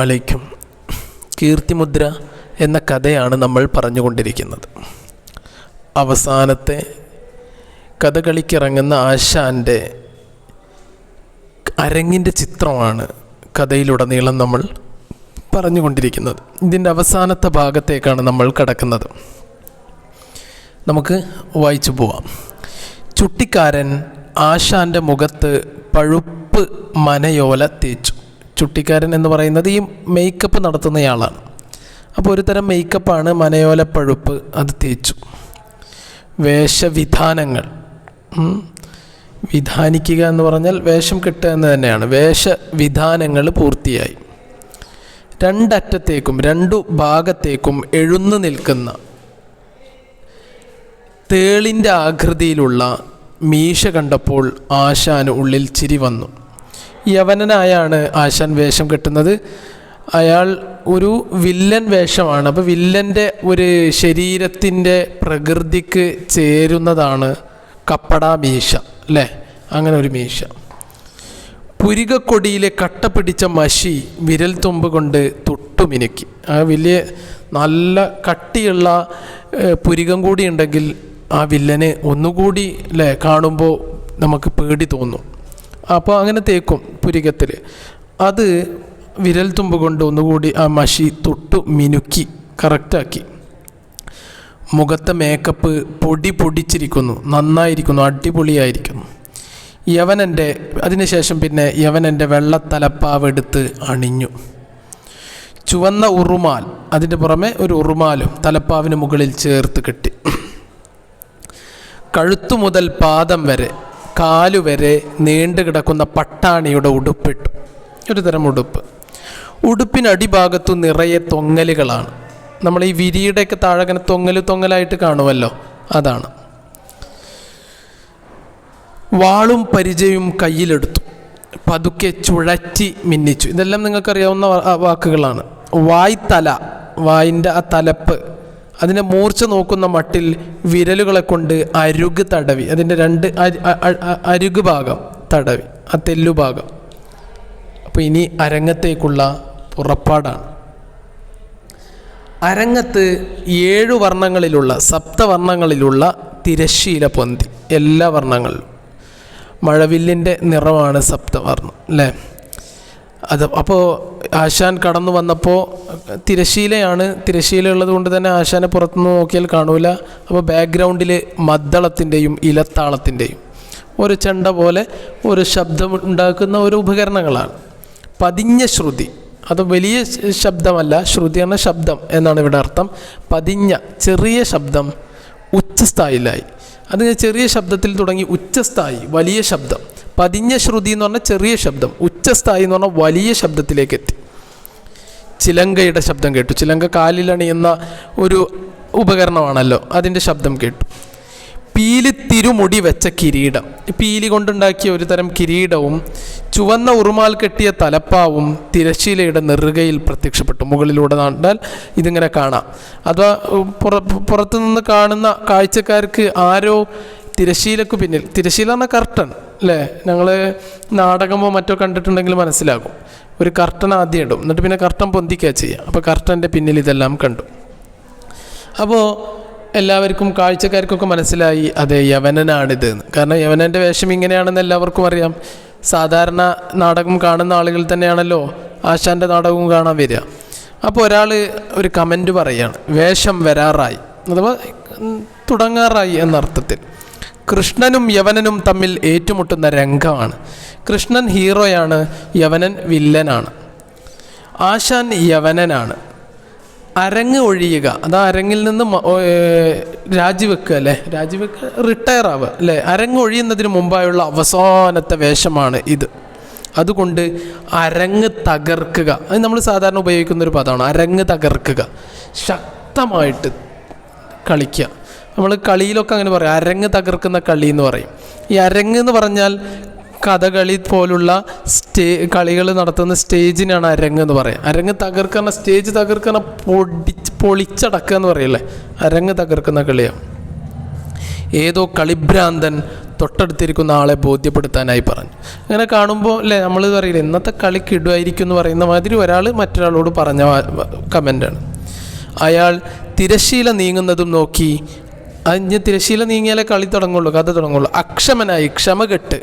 അലൈക്കും കീർത്തിമുദ്ര എന്ന കഥയാണ് നമ്മൾ പറഞ്ഞുകൊണ്ടിരിക്കുന്നത്. അവസാനത്തെ കഥകളിക്കിറങ്ങുന്ന ആശാന്റെ അരങ്ങിന്റെ ചിത്രമാണ് കഥയിലുടനീളം നമ്മൾ പറഞ്ഞുകൊണ്ടിരിക്കുന്നത്. ഇതിന്റെ അവസാനത്തെ ഭാഗത്തേക്കാണ് നമ്മൾ കടക്കുന്നത്. നമുക്ക് വായിച്ചു പോവാം. ചുട്ടിക്കാരൻ ആശാന്റെ മുഖത്ത് പഴുപ്പ് മനയോല തേച്ചു. ചുട്ടിക്കാരൻ എന്ന് പറയുന്നത് ഈ മേക്കപ്പ് നടത്തുന്നയാളാണ്. അപ്പോൾ ഒരു തരം മേക്കപ്പാണ് മനയോല പഴുപ്പ് അത് തേച്ചു. വേഷവിധാനങ്ങൾ. വിധാനിക്കുക എന്ന് പറഞ്ഞാൽ വേഷം കിട്ടുക എന്ന് തന്നെയാണ്. വേഷവിധാനങ്ങൾ പൂർത്തിയായി. രണ്ടറ്റത്തേക്കും രണ്ടു ഭാഗത്തേക്കും എഴുന്നു നിൽക്കുന്ന തേളിന്റെ ആകൃതിയിലുള്ള മീശ കണ്ടപ്പോൾ ആശാന് ഉള്ളിൽ ചിരി വന്നു. യവനനായാണ് ആശാൻ വേഷം കെട്ടുന്നത്. അയാൾ ഒരു വില്ലൻ വേഷമാണ്. അപ്പോൾ വില്ലന്റെ ഒരു ശരീരത്തിന്റെ പ്രകൃതിക്ക് ചേരുന്നതാണ് കപ്പട മീശ അല്ലേ? അങ്ങനെ ഒരു മീശ. പുരികക്കൊടിയിലെ കട്ട പിടിച്ച മഷി വിരൽ തുമ്പ് കൊണ്ട് തൊട്ടുമിനുക്കി ആ വലിയ നല്ല കട്ടിയുള്ള പുരികം കൂടി ഉണ്ടെങ്കിൽ ആ വില്ലന് ഒന്നുകൂടി അല്ലേ കാണുമ്പോൾ നമുക്ക് പേടി തോന്നും. അപ്പോൾ അങ്ങനെ തേക്കും പുരികത്തിൽ. അത് വിരൽ തുമ്പ് കൊണ്ട് ഒന്നുകൂടി ആ മഷി തൊട്ടു മിനുക്കി കറക്റ്റാക്കി മുഖത്തെ മേക്കപ്പ് പൊടി പൊടിച്ചിരിക്കുന്നു നന്നായിരിക്കുന്നു അടിപൊളിയായിരിക്കുന്നു. യവനന്റെ അതിനുശേഷം പിന്നെ യവനന്റെ വെള്ളത്തലപ്പാവ് എടുത്ത് അണിഞ്ഞു. ചുവന്ന ഉറുമാൽ അതിന്റെ പുറമെ ഒരു ഉറുമാലും തലപ്പാവിന് മുകളിൽ ചേർത്ത് കെട്ടി. കഴുത്തു മുതൽ പാദം വരെ കാലു വരെ നീണ്ടു കിടക്കുന്ന പട്ടാണിയുടെ ഉടുപ്പിട്ടു. ഒരു തരം ഉടുപ്പ്. ഉടുപ്പിനടിഭാഗത്തു നിറയെ തൊങ്ങലുകളാണ്. നമ്മൾ ഈ വിരിയുടെയൊക്കെ താഴെ തൊങ്ങൽ തൊങ്ങലായിട്ട് കാണുമല്ലോ? അതാണ്. വാളും പരിചയവും കയ്യിലെടുത്തു. പതുക്കെ ചുഴറ്റി മിന്നിച്ചു. ഇതെല്ലാം നിങ്ങൾക്കറിയാവുന്ന വാക്കുകളാണ്. വായ്ത്തല. വായിന്റെ ആ തലപ്പ്. അതിനെ മൂർച്ച നോക്കുന്ന മട്ടിൽ വിരലുകളെ കൊണ്ട് അരുക് തടവി. അതിന്റെ രണ്ട് അരി- അ- അ- അ- അരുഗ് ഭാഗം തടവി. ആ തെല്ലു ഭാഗം. അപ്പോൾ ഇനി അരങ്ങത്തേക്കുള്ള പുറപ്പാടാണ്. അരങ്ങത്ത് ഏഴു വർണങ്ങളിലുള്ള സപ്തവർണങ്ങളിലുള്ള തിരശ്ശീല പൊന്തി. എല്ലാ വർണങ്ങളിലും. മഴവില്ലിന്റെ നിറമാണ് സപ്തവർണം അല്ലേ? അത് അപ്പോൾ ആശാൻ കടന്നു വന്നപ്പോൾ തിരശ്ശീലയാണ്. തിരശ്ശീല ഉള്ളത് കൊണ്ട് തന്നെ ആശാനെ പുറത്തുനിന്ന് നോക്കിയാൽ കാണൂല. അപ്പോൾ ബാക്ക്ഗ്രൗണ്ടിൽ മദ്ദളത്തിന്റെയും ഇലത്താളത്തിന്റെയും ഒരു ചെണ്ട പോലെ ഒരു ശബ്ദം ഉണ്ടാക്കുന്ന ഒരു ഉപകരണങ്ങളാണ്. പതിഞ്ഞ ശ്രുതി. അത് വലിയ ശബ്ദമല്ല. ശ്രുതി എന്ന ശബ്ദം എന്നാണ് ഇവിടെ അർത്ഥം. പതിഞ്ഞ ചെറിയ ശബ്ദം ഉച്ചസ്ഥായിലായി അത് ചെറിയ ശബ്ദത്തിൽ തുടങ്ങി ഉച്ചസ്ഥായി വലിയ ശബ്ദം. പതിഞ്ഞ ശ്രുതി എന്ന് പറഞ്ഞാൽ ചെറിയ ശബ്ദം. ഉച്ചസ്ഥായി എന്ന് പറഞ്ഞാൽ വലിയ ശബ്ദത്തിലേക്ക് എത്തി. ചിലങ്കയുടെ ശബ്ദം കേട്ടു. ചിലങ്ക കാലിലണിയുന്ന ഒരു ഉപകരണമാണല്ലോ അതിന്റെ ശബ്ദം കേട്ടു. പീലി തിരുമുടി വെച്ച കിരീടം. പീലി കൊണ്ടുണ്ടാക്കിയ ഒരു തരം കിരീടവും ചുവന്ന ഉറുമാൽ കെട്ടിയ തലപ്പാവും തിരശ്ശീലയുടെ നെറുകയിൽ പ്രത്യക്ഷപ്പെട്ടു. മുകളിലൂടെ കണ്ടാൽ ഇതിങ്ങനെ കാണാം. അഥവാ പുറ പുറത്തു നിന്ന് കാണുന്ന കാഴ്ചക്കാർക്ക് ആരോ തിരശ്ശീലക്ക് പിന്നിൽ തിരശ്ശീല എന്ന കർട്ടൻ അല്ലേ? ഞങ്ങൾ നാടകമോ മറ്റോ കണ്ടിട്ടുണ്ടെങ്കിൽ മനസ്സിലാകും. ഒരു കർട്ടൻ ആദ്യം ഇടും. എന്നിട്ട് പിന്നെ കർട്ടൻ പൊന്തിക്കുക ചെയ്യുക അപ്പോൾ കർട്ടന്റെ പിന്നിൽ ഇതെല്ലാം കണ്ടു. അപ്പോൾ എല്ലാവർക്കും കാഴ്ചക്കാർക്കൊക്കെ മനസ്സിലായി അതെ യവനനാണിത് കാരണം യവനന്റെ വേഷം ഇങ്ങനെയാണെന്ന് എല്ലാവർക്കും അറിയാം. സാധാരണ നാടകം കാണുന്ന ആളുകൾ തന്നെയാണല്ലോ ആശാന്റെ നാടകവും കാണാൻ വരിക. അപ്പോൾ ഒരാൾ ഒരു കമന്റ് പറയുകയാണ് വേഷം വരാറായി അഥവാ തുടങ്ങാറായി എന്നർത്ഥത്തിൽ. കൃഷ്ണനും യവനനും തമ്മിൽ ഏറ്റുമുട്ടുന്ന രംഗമാണ്. കൃഷ്ണൻ ഹീറോയാണ് യവനൻ വില്ലനാണ്. ആശാൻ യവനനാണ്. അരങ്ങ് ഒഴിയുക. അത് അരങ്ങിൽ നിന്ന് രാജിവെക്കുക അല്ലേ? രാജിവെക്കുക റിട്ടയർ ആവുക അല്ലേ? അരങ്ങ് ഒഴിയുന്നതിന് മുമ്പായുള്ള അവസാനത്തെ വേഷമാണ് ഇത്. അതുകൊണ്ട് അരങ്ങ് തകർക്കുക. അത് നമ്മൾ സാധാരണ ഉപയോഗിക്കുന്ന ഒരു പദമാണ്. അരങ്ങ് തകർക്കുക. ശക്തമായിട്ട് കളിക്കുക. നമ്മൾ കളിയിലൊക്കെ അങ്ങനെ പറയും. അരങ്ങ് തകർക്കുന്ന കളി എന്ന് പറയും. ഈ അരങ്ങ് എന്ന് പറഞ്ഞാൽ കഥകളി പോലുള്ള സ്റ്റേ കളികൾ നടത്തുന്ന സ്റ്റേജിനാണ് അരങ്ങ് എന്ന് പറയുക അരങ്ങ് തകർക്കുന്ന സ്റ്റേജ് തകർക്കുന്ന പൊടി പൊളിച്ചടക്കുക എന്ന് പറയില്ലേ? അരങ്ങ് തകർക്കുന്ന കളിയാണ് ഏതോ കളിഭ്രാന്തൻ തൊട്ടടുത്തിരിക്കുന്ന ആളെ ബോധ്യപ്പെടുത്താനായി പറഞ്ഞു. അങ്ങനെ കാണുമ്പോൾ അല്ലേ നമ്മൾ അറിയില്ല ഇന്നത്തെ കളി കിടുമായിരിക്കും എന്ന് പറയുന്ന മാതിരി ഒരാൾ മറ്റൊരാളോട് പറഞ്ഞ കമന്റാണ്. അയാൾ തിരശീല നീങ്ങുന്നതും നോക്കി അതിന് തിരശീല നീങ്ങിയാലേ കളി തുടങ്ങുള്ളൂ കഥ തുടങ്ങുള്ളൂ. അക്ഷമനായി ക്ഷമ കെട്ട്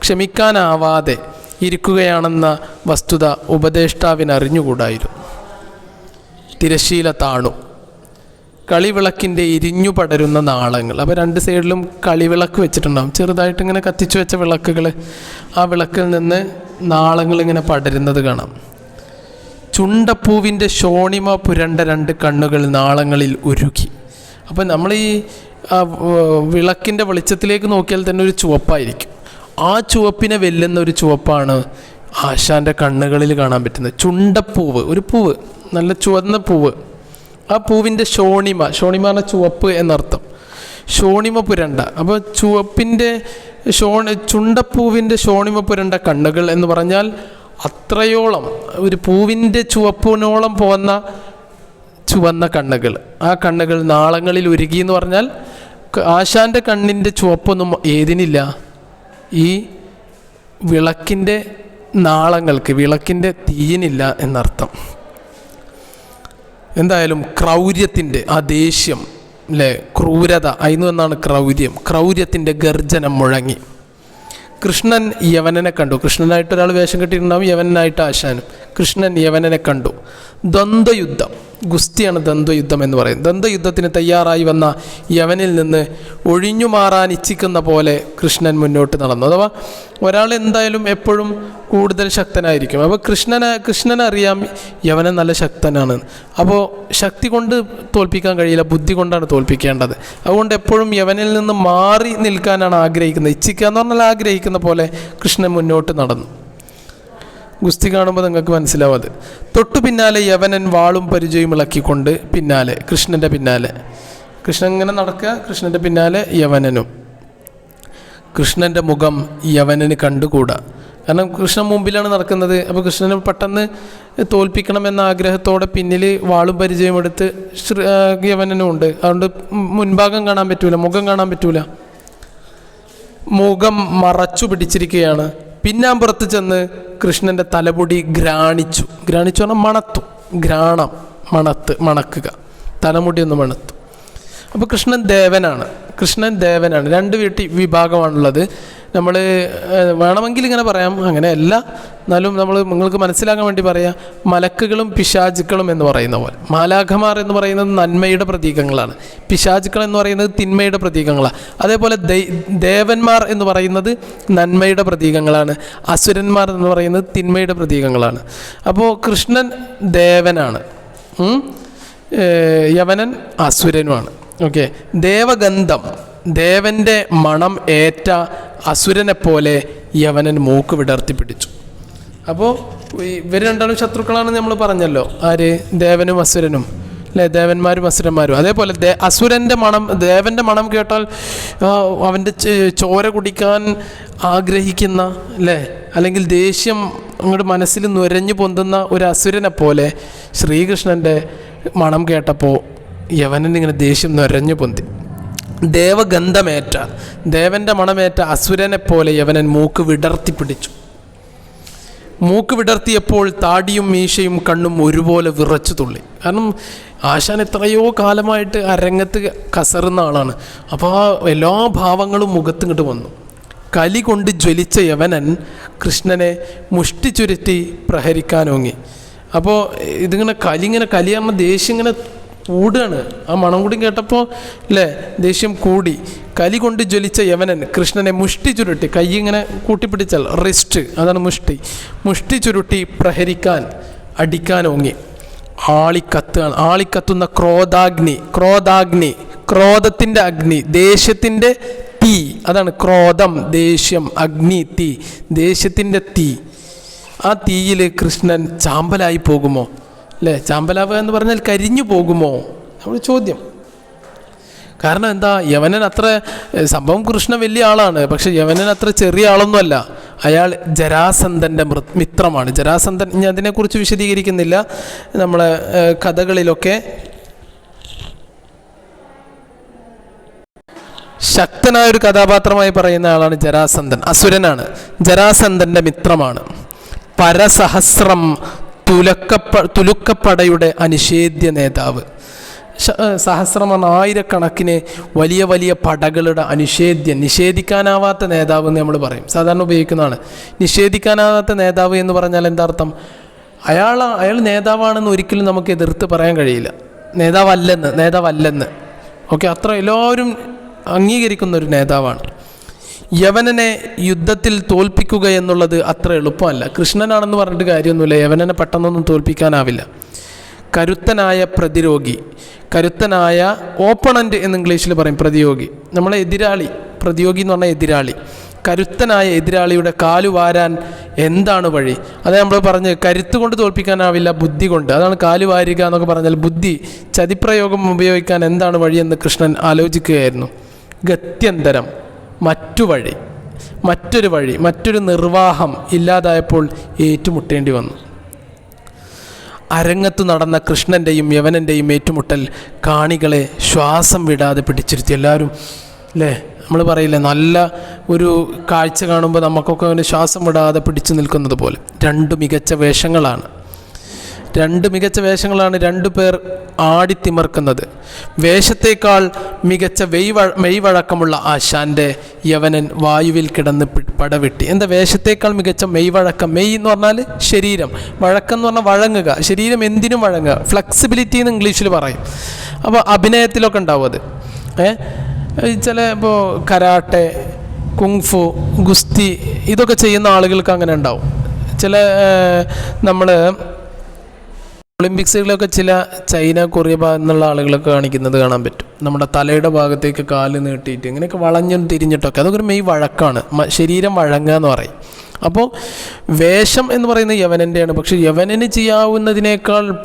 ക്ഷമിക്കാനാവാതെ ഇരിക്കുകയാണെന്ന വസ്തുത ഉപദേഷ്ടാവിന് അറിഞ്ഞുകൂടായിരുന്നു തിരശീല താണു. കളിവിളക്കിന്റെ ഇരിഞ്ഞു പടരുന്ന നാളങ്ങൾ. അപ്പോൾ രണ്ട് സൈഡിലും കളിവിളക്ക് വെച്ചിട്ടുണ്ടാകും ചെറുതായിട്ട് ഇങ്ങനെ കത്തിച്ചു വെച്ച വിളക്കുകൾ ആ വിളക്കിൽ നിന്ന് നാളങ്ങൾ ഇങ്ങനെ പടരുന്നത് കാണാം. ചുണ്ടപ്പൂവിന്റെ ശോണിമ പുരണ്ട രണ്ട് കണ്ണുകൾ നാളങ്ങളിൽ ഉരുകി. അപ്പം നമ്മൾ ഈ വിളക്കിന്റെ വെളിച്ചത്തിലേക്ക് നോക്കിയാൽ തന്നെ ഒരു ചുവപ്പായിരിക്കും. ആ ചുവപ്പിനെ വെല്ലുന്ന ഒരു ചുവപ്പാണ് ആശാന്റെ കണ്ണുകളിൽ കാണാൻ പറ്റുന്നത്. ചുണ്ടപ്പൂവ് ഒരു പൂവ് നല്ല ചുവന്ന പൂവ്. ആ പൂവിന്റെ ഷോണിമ ഷോണിമ ചുവപ്പ് എന്നർത്ഥം. ഷോണിമ പുരണ്ട. അപ്പോൾ ചുവപ്പിന്റെ ഷോണി ചുണ്ടപ്പൂവിന്റെ ഷോണിമ പുരണ്ട കണ്ണുകൾ എന്ന് പറഞ്ഞാൽ അത്രയോളം ഒരു പൂവിന്റെ ചുവപ്പിനോളം പോകുന്ന ചുവന്ന കണ്ണുകൾ. ആ കണ്ണുകൾ നാളങ്ങളിൽ ഒരുകി എന്ന് പറഞ്ഞാൽ ആശാന്റെ കണ്ണിന്റെ ചുവപ്പൊന്നും ഏതിനില്ല. ഈ വിളക്കിന്റെ നാളങ്ങൾക്ക് വിളക്കിന്റെ തീയിനില്ല എന്നർത്ഥം. എന്തായാലും ക്രൗര്യത്തിന്റെ ആ ദേഷ്യം അല്ലേ ക്രൂരത അതിന് വന്നാണ് ക്രൗര്യം. ക്രൗര്യത്തിന്റെ ഗർജനം മുഴങ്ങി. കൃഷ്ണൻ യവനനെ കണ്ടു. കൃഷ്ണനായിട്ട് ഒരാൾ വേഷം കെട്ടിയിട്ടുണ്ടാവും യവനായിട്ട് ആശാനും. കൃഷ്ണൻ യവനനെ കണ്ടു. ദ്വന്ദ്വയുദ്ധം ഗുസ്തിയാണ് ദ്വന്ദ്വയുദ്ധം എന്ന് പറയുന്നത്. ദ്വന്ദ്വയുദ്ധത്തിന് തയ്യാറായി വന്ന യവനിൽ നിന്ന് ഒഴിഞ്ഞു മാറാൻ ഇച്ഛിക്കുന്ന പോലെ കൃഷ്ണൻ മുന്നോട്ട് നടന്നു. അഥവാ ഒരാൾ എന്തായാലും എപ്പോഴും കൂടുതൽ ശക്തനായിരിക്കും. അപ്പോൾ കൃഷ്ണനെ കൃഷ്ണനറിയാം യവനൻ നല്ല ശക്തനാണ്. അപ്പോൾ ശക്തി കൊണ്ട് തോൽപ്പിക്കാൻ കഴിയില്ല ബുദ്ധി കൊണ്ടാണ് തോൽപ്പിക്കേണ്ടത്. അതുകൊണ്ട് എപ്പോഴും യവനിൽ നിന്ന് മാറി നിൽക്കാനാണ് ആഗ്രഹിക്കുന്നത്. ഇച്ഛിക്കുക എന്ന് പറഞ്ഞാൽ ആഗ്രഹിക്കുന്ന പോലെ കൃഷ്ണൻ മുന്നോട്ട് നടന്നു. ഗുസ്തി കാണുമ്പോൾ നിങ്ങൾക്ക് മനസ്സിലാവും അത്. തൊട്ടു പിന്നാലെ യവനൻ വാളും പരിചയം ഇളക്കിക്കൊണ്ട് പിന്നാലെ കൃഷ്ണന്റെ പിന്നാലെ. കൃഷ്ണൻ ഇങ്ങനെ നടക്കുക കൃഷ്ണന്റെ പിന്നാലെ യവനനും. കൃഷ്ണന്റെ മുഖം യവനന് കണ്ടുകൂടാ. കാരണം കൃഷ്ണൻ മുമ്പിലാണ് നടക്കുന്നത്. അപ്പോൾ കൃഷ്ണനെ പെട്ടെന്ന് തോൽപ്പിക്കണമെന്ന ആഗ്രഹത്തോടെ പിന്നിൽ വാളും പരിചയം എടുത്ത് ശ്രീ ആ, യവനനും ഉണ്ട്. അതുകൊണ്ട് മുൻഭാഗം കാണാൻ പറ്റൂല മുഖം കാണാൻ പറ്റൂല. മുഖം മറച്ചു പിടിച്ചിരിക്കുകയാണ്. പിന്നാമ്പുറത്ത് ചെന്ന് കൃഷ്ണന്റെ തലമുടി ഗ്രാണിച്ചു. ഗ്രാണിച്ചു പറഞ്ഞാൽ മണത്തു. ഗ്രാണം മണത്ത് മണക്കുക. തലമുടി ഒന്ന് മണത്തു. അപ്പോൾ കൃഷ്ണൻ ദേവനാണ്. കൃഷ്ണൻ ദേവനാണ്. രണ്ട് വീട്ടി വിഭാഗമാണുള്ളത്. നമ്മൾ വേണമെങ്കിൽ ഇങ്ങനെ പറയാം. അങ്ങനെ അങ്ങനെയല്ല. എന്നാലും നമ്മൾ നിങ്ങൾക്ക് മനസ്സിലാക്കാൻ വേണ്ടി പറയാം മലക്കുകളും പിശാചുക്കളും എന്ന് പറയുന്ന പോലെ. മാലാഖമാർ എന്ന് പറയുന്നത് നന്മയുടെ പ്രതീകങ്ങളാണ്. പിശാചുക്കൾ എന്ന് പറയുന്നത് തിന്മയുടെ പ്രതീകങ്ങളാണ്. അതേപോലെ ദേവന്മാർ എന്ന് പറയുന്നത് നന്മയുടെ പ്രതീകങ്ങളാണ്. അസുരന്മാർ എന്ന് പറയുന്നത് തിന്മയുടെ പ്രതീകങ്ങളാണ്. അപ്പോൾ കൃഷ്ണൻ ദേവനാണ്? യവനൻ അസുരനുമാണ്. ഓക്കെ. ദേവഗന്ധം ദേവന്റെ മണം ഏറ്റ അസുരനെ പോലെ യവനൻ മൂക്ക് വിടർത്തി പിടിച്ചു. അപ്പോൾ ഇവർ രണ്ടാളും ശത്രുക്കളാണെന്ന് നമ്മൾ പറഞ്ഞല്ലോ. ആര്? ദേവനും അസുരനും. അല്ലേ? ദേവന്മാരും അസുരന്മാരും. അതേപോലെ ദേ അസുരന്റെ മണം ദേവന്റെ മണം കേട്ടാൽ അവന്റെ ചോര കുടിക്കാൻ ആഗ്രഹിക്കുന്ന അല്ലേ? അല്ലെങ്കിൽ ദേഷ്യം അങ്ങോട്ട് മനസ്സിൽ നുരഞ്ഞു പൊന്തുന്ന ഒരു അസുരനെ പോലെ ശ്രീകൃഷ്ണന്റെ മണം കേട്ടപ്പോൾ യവനൻ ഇങ്ങനെ ദേഷ്യം നിറഞ്ഞു പൊന്തി. ദേവഗന്ധമേറ്റ ദേവന്റെ മണമേറ്റ അസുരനെ പോലെ യവനൻ മൂക്ക് വിടർത്തി പിടിച്ചു. മൂക്ക് വിടർത്തിയപ്പോൾ താടിയും മീശയും കണ്ണും ഒരുപോലെ വിറച്ചു തുള്ളി. കാരണം ആശാൻ എത്രയോ കാലമായിട്ട് അരങ്ങത്ത് കസറുന്ന ആളാണ്. അപ്പോൾ ആ എല്ലാ ഭാവങ്ങളും മുഖത്തിങ്ങോട്ട് വന്നു. കലി കൊണ്ട് ജ്വലിച്ച യവനൻ കൃഷ്ണനെ മുഷ്ടി ചുരുട്ടി പ്രഹരിക്കാനോങ്ങി അപ്പോൾ ഇതിങ്ങനെ കലി ഇങ്ങനെ കലിയാകുമ്പോൾ ദേഷ്യം ഇങ്ങനെ കൂടുകയാണ്. ആ മണം കൂടി കേട്ടപ്പോൾ അല്ലേ ദേഷ്യം കൂടി. കലി കൊണ്ട് ജ്വലിച്ച യവനൻ കൃഷ്ണനെ മുഷ്ടി ചുരുട്ടി. കൈ ഇങ്ങനെ കൂട്ടിപ്പിടിച്ചാൽ റിസ്റ്റ് അതാണ് മുഷ്ടി. മുഷ്ടി ചുരുട്ടി പ്രഹരിക്കാൻ അടിക്കാൻ ഓങ്ങി. ആളിക്കത്തുകയാണ് ആളിക്കത്തുന്ന ക്രോധാഗ്നി ക്രോധാഗ്നി ക്രോധത്തിന്റെ അഗ്നി ദേഷ്യത്തിന്റെ തീ. അതാണ് ക്രോധം ദേഷ്യം അഗ്നി തീ. ദേഷ്യത്തിന്റെ തീ. ആ തീയിൽ കൃഷ്ണൻ ചാമ്പലായി പോകുമോ? അല്ലേ ചാമ്പലാവുക എന്ന് പറഞ്ഞാൽ കരിഞ്ഞു പോകുമോ? നമ്മുടെ ചോദ്യം. കാരണം എന്താ? യവനൻ അത്ര സംഭവം കൃഷ്ണൻ വലിയ ആളാണ്. പക്ഷെ യവനൻ അത്ര ചെറിയ ആളൊന്നുമല്ല. അയാൾ ജരാസന്ധന്റെ മിത്രമാണ്. ജരാസന്ധൻ ഞാൻ അതിനെക്കുറിച്ച് വിശദീകരിക്കുന്നില്ല. നമ്മളെ കഥകളിലൊക്കെ ശക്തനായ ഒരു കഥാപാത്രമായി പറയുന്ന ആളാണ് ജരാസന്ധൻ. അസുരനാണ്. ജരാസന്ധന്റെ മിത്രമാണ്. പരസഹസ്രം തുലക്കപ്പ തുലുക്കപ്പടയുടെ അനിഷേധ്യ നേതാവ്. സഹസ്രമെന്ന ആയിരക്കണക്കിന് വലിയ വലിയ പടകളുടെ അനിഷേധ്യൻ നിഷേധിക്കാനാവാത്ത നേതാവ് എന്ന് നമ്മൾ പറയും. സാധാരണ ഉപയോഗിക്കുന്നതാണ്. നിഷേധിക്കാനാവാത്ത നേതാവ് എന്ന് പറഞ്ഞാൽ എന്താർത്ഥം അയാൾ അയാൾ നേതാവാണെന്ന് ഒരിക്കലും നമുക്ക് എതിർത്ത് പറയാൻ കഴിയില്ല. നേതാവല്ലെന്ന് നേതാവല്ലെന്ന്. ഓക്കെ അത്ര എല്ലാവരും അംഗീകരിക്കുന്ന ഒരു നേതാവാണ്. യവനനെ യുദ്ധത്തിൽ തോൽപ്പിക്കുക എന്നുള്ളത് അത്ര എളുപ്പമല്ല. കൃഷ്ണനാണെന്ന് പറഞ്ഞിട്ട് കാര്യമൊന്നുമില്ല. യവനനെ പെട്ടെന്നൊന്നും തോൽപ്പിക്കാനാവില്ല. കരുത്തനായ പ്രതിരോഗി. കരുത്തനായ ഓപ്പണന്റ് എന്ന് ഇംഗ്ലീഷിൽ പറയും പ്രതിയോഗി. നമ്മളെ എതിരാളി. പ്രതിയോഗി എന്ന് പറഞ്ഞാൽ എതിരാളി. കരുത്തനായ എതിരാളിയുടെ കാലു വാരാൻ എന്താണ് വഴി? അത് നമ്മൾ പറഞ്ഞ് കരുത്ത് കൊണ്ട് തോൽപ്പിക്കാനാവില്ല ബുദ്ധി കൊണ്ട്. അതാണ് കാലു വാരുക എന്നൊക്കെ പറഞ്ഞാൽ ബുദ്ധി ചതിപ്രയോഗം ഉപയോഗിക്കാൻ എന്താണ് വഴിയെന്ന് കൃഷ്ണൻ ആലോചിക്കുകയായിരുന്നു. ഗത്യന്തരം. മറ്റു വഴി മറ്റൊരു വഴി മറ്റൊരു നിർവാഹം ഇല്ലാതായപ്പോൾ ഏറ്റുമുട്ടേണ്ടി വന്നു. അരങ്ങത്ത് നടന്ന കൃഷ്ണന്റെയും യവനന്റെയും ഏറ്റുമുട്ടൽ കാണികളെ ശ്വാസം വിടാതെ പിടിച്ചിരുത്തി. എല്ലാവരും അല്ലേ നമ്മൾ പറയില്ലേ നല്ല ഒരു കാഴ്ച കാണുമ്പോൾ നമുക്കൊക്കെ അങ്ങനെ ശ്വാസം വിടാതെ പിടിച്ചു നിൽക്കുന്നത് പോലെ. രണ്ട് മികച്ച വേഷങ്ങളാണ്. രണ്ട് മികച്ച വേഷങ്ങളാണ് രണ്ടു പേർ ആടിത്തിമർക്കുന്നത് വേഷത്തേക്കാൾ മികച്ച വെയ് മെയ്വഴക്കമുള്ള ആശാന്റെ യവനൻ വായുവിൽ കിടന്ന് പടവെട്ടി. എന്താ വേഷത്തേക്കാൾ മികച്ച മെയ്വഴക്കം? മെയ് എന്ന് പറഞ്ഞാൽ ശരീരം. വഴക്കം എന്ന് പറഞ്ഞാൽ വഴങ്ങുക. ശരീരം എന്തിനും വഴങ്ങുക. ഫ്ലെക്സിബിലിറ്റി എന്ന് ഇംഗ്ലീഷിൽ പറയും. അപ്പോൾ അഭിനയത്തിലൊക്കെ ഉണ്ടാവും അത്. ഏഹ് ചില ഇപ്പോൾ കരാട്ടെ കുങ്ഫു ഗുസ്തി ഇതൊക്കെ ചെയ്യുന്ന ആളുകൾക്ക് അങ്ങനെ ഉണ്ടാവും. ചില നമ്മൾ ഒളിമ്പിക്സുകളിലൊക്കെ ചില ചൈന കൊറിയ ഭാഗം എന്നുള്ള ആളുകളൊക്കെ കാണിക്കുന്നത് കാണാൻ പറ്റും. നമ്മുടെ തലയുടെ ഭാഗത്തേക്ക് കാൽ നീട്ടിയിട്ട് ഇങ്ങനെയൊക്കെ വളഞ്ഞും തിരിഞ്ഞിട്ടൊക്കെ. അതൊക്കെ മെയ് വഴക്കാണ്. ശരീരം വഴങ്ങുക എന്ന് പറയും. അപ്പോൾ വേഷം എന്ന് പറയുന്നത് യവനന്റെയാണ്. പക്ഷേ യവനന് ചെയ്യാവുന്നതിനേക്കാൾ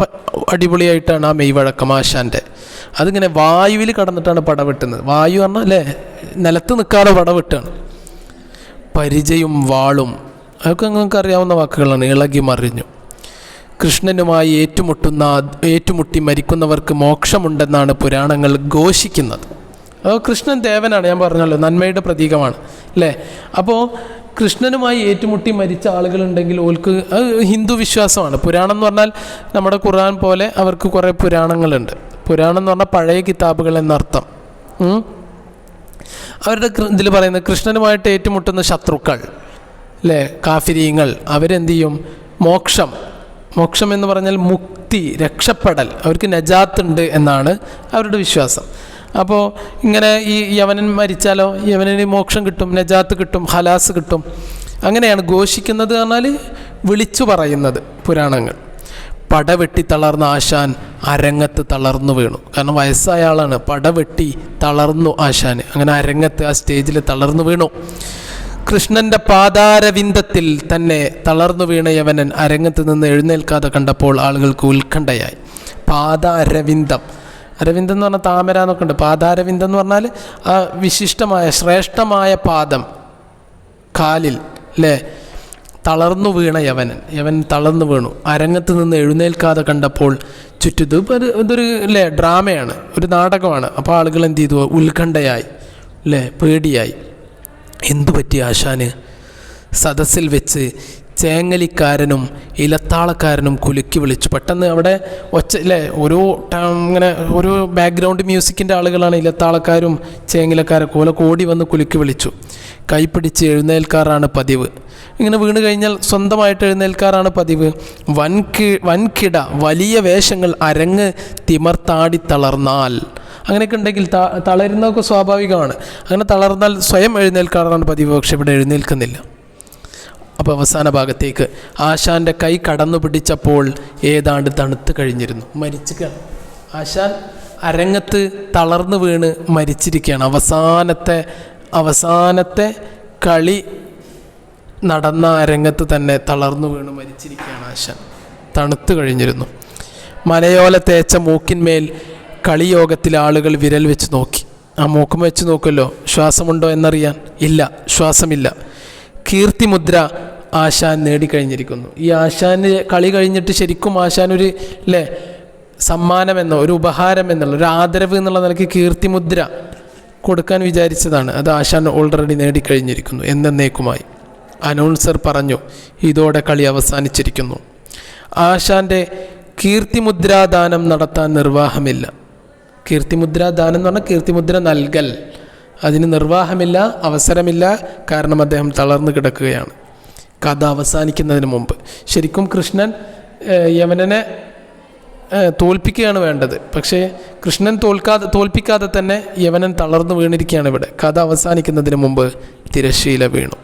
അടിപൊളിയായിട്ടാണ് ആ മെയ് വഴക്കം ആശാന്റെ. അതിങ്ങനെ വായുവിൽ കടന്നിട്ടാണ് പടവെട്ടുന്നത് വായു പറഞ്ഞാൽ അല്ലേ? നിലത്ത് നിൽക്കാതെ പടവെട്ടാണ് പരിചയും വാളും. അതൊക്കെ നിങ്ങൾക്ക് അറിയാവുന്ന വാക്കുകളാണ്. ഇളകി മറിഞ്ഞു. കൃഷ്ണനുമായി ഏറ്റുമുട്ടുന്ന ഏറ്റുമുട്ടി മരിക്കുന്നവർക്ക് മോക്ഷമുണ്ടെന്നാണ് പുരാണങ്ങൾ ഘോഷിക്കുന്നത്. അപ്പോൾ കൃഷ്ണൻ ദേവനാണ് ഞാൻ പറഞ്ഞല്ലോ നന്മയുടെ പ്രതീകമാണ് അല്ലേ? അപ്പോൾ കൃഷ്ണനുമായി ഏറ്റുമുട്ടി മരിച്ച ആളുകളുണ്ടെങ്കിൽ ഓൽക്ക് അത് ഹിന്ദു വിശ്വാസമാണ്. പുരാണം എന്ന് പറഞ്ഞാൽ നമ്മുടെ ഖുർആൻ പോലെ അവർക്ക് കുറേ പുരാണങ്ങളുണ്ട്. പുരാണം എന്ന് പറഞ്ഞാൽ പഴയ കിതാബുകൾ എന്നർത്ഥം. അവരുടെ ഇതിൽ പറയുന്നത് കൃഷ്ണനുമായിട്ട് ഏറ്റുമുട്ടുന്ന ശത്രുക്കൾ അല്ലേ? കാഫിരീങ്ങൾ അവരെന്ത് ചെയ്യും? മോക്ഷം മോക്ഷം എന്ന് പറഞ്ഞാൽ മുക്തി രക്ഷപ്പെടൽ. അവർക്ക് നജാത്ത് ഉണ്ട് എന്നാണ് അവരുടെ വിശ്വാസം. അപ്പോൾ ഇങ്ങനെ ഈ യവനൻ മരിച്ചാലോ? യവനന് മോക്ഷം കിട്ടും നജാത്ത് കിട്ടും ഹലാസ് കിട്ടും. അങ്ങനെയാണ് ഘോഷിക്കുന്നത് പറഞ്ഞാൽ വിളിച്ചു പറയുന്നത് പുരാണങ്ങൾ. പടവെട്ടി തളർന്ന ആശാൻ അരങ്ങത്ത് തളർന്നു വീണു. കാരണം വയസ്സായ ആളാണ്. പടവെട്ടി തളർന്നു ആശാൻ അങ്ങനെ അരങ്ങത്ത് ആ സ്റ്റേജിൽ തളർന്നു വീണു. കൃഷ്ണന്റെ പാതാരവിന്ദത്തിൽ തന്നെ തളർന്നു വീണ യവനൻ അരങ്ങത്ത് നിന്ന് എഴുന്നേൽക്കാതെ കണ്ടപ്പോൾ ആളുകൾക്ക് ഉത്കണ്ഠയായി. പാതാരവിന്ദം. അരവിന്ദം എന്ന് പറഞ്ഞാൽ താമര എന്നൊക്കെ ഉണ്ട്. പാതാരവിന്ദം എന്ന് പറഞ്ഞാൽ ആ വിശിഷ്ടമായ ശ്രേഷ്ഠമായ പാദം കാലിൽ അല്ലേ തളർന്നു വീണ യവനൻ യവൻ തളർന്നു വീണു. അരങ്ങത്ത് നിന്ന് എഴുന്നേൽക്കാതെ കണ്ടപ്പോൾ ചുറ്റും ഒരു ഇതൊരു അല്ലേ ഡ്രാമയാണ്. ഒരു നാടകമാണ്. അപ്പോൾ ആളുകൾ എന്ത് ചെയ്തു? ഉത്കണ്ഠയായി അല്ലേ പേടിയായി. എന്തു പറ്റി ആശാന്? സദസ്സിൽ വെച്ച് ചേങ്ങലിക്കാരനും ഇലത്താളക്കാരനും കുലുക്കി വിളിച്ചു. പെട്ടെന്ന് അവിടെ ഒച്ച ഇല്ലേ? ഓരോ ഇങ്ങനെ ഓരോ ബാക്ക്ഗ്രൗണ്ട് മ്യൂസിക്കിന്റെ ആളുകളാണ് ഇലത്താളക്കാരും ചേങ്ങിലക്കാരൊക്കെ ഓല കോടി വന്ന് കുലുക്കി വിളിച്ചു. കൈപ്പിടിച്ച് എഴുന്നേൽക്കാറാണ് പതിവ്. ഇങ്ങനെ വീണ് കഴിഞ്ഞാൽ സ്വന്തമായിട്ട് എഴുന്നേൽക്കാറാണ് പതിവ്. വൻകി വൻകിട വലിയ വേഷങ്ങൾ അരങ്ങ് തിമർത്താടി തളർന്നാൽ. അങ്ങനെയൊക്കെ ഉണ്ടെങ്കിൽ തളരുന്നതൊക്കെ സ്വാഭാവികമാണ്. അങ്ങനെ തളർന്നാൽ സ്വയം എഴുന്നേൽക്കാറാണ് പതിവ് പക്ഷെ ഇവിടെ എഴുന്നേൽക്കുന്നില്ല. അപ്പോൾ അവസാന ഭാഗത്തേക്ക്. ആശാന്റെ കൈ കടന്നു പിടിച്ചപ്പോൾ ഏതാണ്ട് തണുത്ത് കഴിഞ്ഞിരുന്നു. മരിച്ചിരിക്കുകയാണ് ആശാൻ അരങ്ങത്ത് തളർന്നു വീണ് മരിച്ചിരിക്കുകയാണ്. അവസാനത്തെ അവസാനത്തെ കളി നടന്ന അരങ്ങത്ത് തന്നെ തളർന്നു വീണ് മരിച്ചിരിക്കുകയാണ് ആശാൻ. തണുത്തു കഴിഞ്ഞിരുന്നു. മലയോല തേച്ച മൂക്കിന്മേൽ കളിയോഗത്തിൽ ആളുകൾ വിരൽ വെച്ച് നോക്കി. ആ മൂക്കും വെച്ച് നോക്കുമല്ലോ ശ്വാസമുണ്ടോ എന്നറിയാൻ? ഇല്ല ശ്വാസമില്ല. കീർത്തിമുദ്ര ആശാൻ നേടിക്കഴിഞ്ഞിരിക്കുന്നു. ഈ ആശാന് കളി കഴിഞ്ഞിട്ട് ശരിക്കും ആശാൻ ഒരു അല്ലേ സമ്മാനമെന്നോ ഒരു ഉപഹാരം എന്നുള്ള ഒരു ആദരവ് എന്നുള്ള നിലയ്ക്ക് കീർത്തിമുദ്ര കൊടുക്കാൻ വിചാരിച്ചതാണ്. അത് ആശാൻ ഓൾറെഡി നേടിക്കഴിഞ്ഞിരിക്കുന്നു എന്നേക്കുമായി. അനൗൺസർ പറഞ്ഞു ഇതോടെ കളി അവസാനിച്ചിരിക്കുന്നു. ആശാന്റെ കീർത്തിമുദ്രാദാനം നടത്താൻ നിർവാഹമില്ല. കീർത്തിമുദ്രാദാനം എന്ന് പറഞ്ഞാൽ കീർത്തിമുദ്ര നൽകൽ. അതിന് നിർവാഹമില്ല അവസരമില്ല കാരണം അദ്ദേഹം തളർന്നു കിടക്കുകയാണ്. കഥ അവസാനിക്കുന്നതിന് മുമ്പ്. ശരിക്കും കൃഷ്ണൻ യമനനെ തോൽപ്പിക്കുകയാണ് വേണ്ടത്. പക്ഷേ കൃഷ്ണൻ തോൽക്കാതെ തോൽപ്പിക്കാതെ തന്നെ യവനൻ തളർന്നു വീണിരിക്കുകയാണ് ഇവിടെ. കഥ അവസാനിക്കുന്നതിന് മുമ്പ് തിരശ്ശീല വീണു.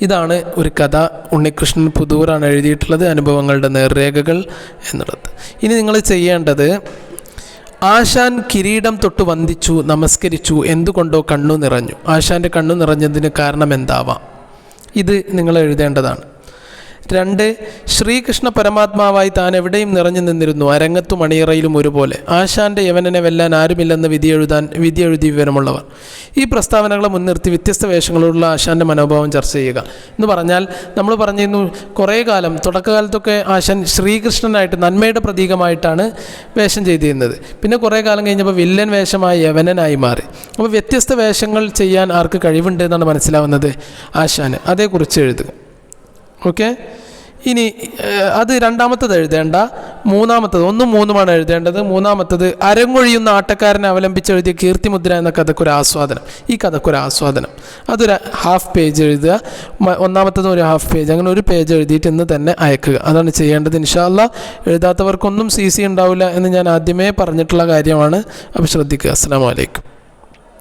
ഇതാണ് ഒരു കഥ ഉണ്ണികൃഷ്ണൻ പുതൂറാണ് എഴുതിയിട്ടുള്ളത് അനുഭവങ്ങളുടെ നേർരേഖകൾ എന്നുള്ളത്. ഇനി നിങ്ങൾ ചെയ്യേണ്ടത് ആശാൻ കിരീടം തൊട്ട് വന്ദിച്ചു നമസ്കരിച്ചു എന്തുകൊണ്ടോ കണ്ണു നിറഞ്ഞു. ആശാന്റെ കണ്ണു നിറഞ്ഞതിന് കാരണം എന്താവാം? ഇത് നിങ്ങൾ എഴുതേണ്ടതാണ്. രണ്ട് ശ്രീകൃഷ്ണ പരമാത്മാവായി താൻ എവിടെയും നിറഞ്ഞു നിന്നിരുന്നു. അരങ്ങത്തും അണിയറയിലും ഒരുപോലെ. ആശാന്റെ യവനനെ വെല്ലാൻ ആരുമില്ലെന്ന് വിധി എഴുതാൻ വിധി എഴുതി വിവരമുള്ളവർ. ഈ പ്രസ്താവനകളെ മുൻനിർത്തി വ്യത്യസ്ത വേഷങ്ങളുള്ള ആശാന്റെ മനോഭാവം ചർച്ച ചെയ്യുക. എന്ന് പറഞ്ഞാൽ നമ്മൾ പറഞ്ഞിരുന്നു കുറേ കാലം തുടക്കകാലത്തൊക്കെ ആശാൻ ശ്രീകൃഷ്ണനായിട്ട് നന്മയുടെ പ്രതീകമായിട്ടാണ് വേഷം ചെയ്തിരുന്നത്. പിന്നെ കുറേ കാലം കഴിഞ്ഞപ്പോൾ വില്ലൻ വേഷമായി യവനനായി മാറി. അപ്പോൾ വ്യത്യസ്ത വേഷങ്ങൾ ചെയ്യാൻ ആർക്ക് കഴിവുണ്ട് എന്നാണ് മനസ്സിലാവുന്നത് ആശാന്. അതേക്കുറിച്ച് എഴുതുക. ഓക്കെ? ഇനി അത് രണ്ടാമത്തത് എഴുതേണ്ട. മൂന്നാമത്തത് ഒന്നും മൂന്നുമാണ് എഴുതേണ്ടത്. മൂന്നാമത്തത് അരങ്ങൊഴിയുന്ന ആട്ടക്കാരനെ അവലംബിച്ച് എഴുതിയ കീർത്തിമുദ്ര എന്ന കഥക്കൊരു ആസ്വാദനം. ഈ കഥക്കൊരു ആസ്വാദനം. അതൊരു ഹാഫ് പേജ് എഴുതുക. ഒന്നാമത്തത് ഒരു ഹാഫ് പേജ്. അങ്ങനെ ഒരു പേജ് എഴുതിയിട്ട് ഇന്ന് തന്നെ അയക്കുക. അതാണ് ചെയ്യേണ്ടത് ഇൻഷാല്ല എഴുതാത്തവർക്കൊന്നും സി സി ഉണ്ടാവില്ല എന്ന് ഞാൻ ആദ്യമേ പറഞ്ഞിട്ടുള്ള കാര്യമാണ്. അപ്പോൾ ശ്രദ്ധിക്കുക. അസ്സാം വലൈക്കും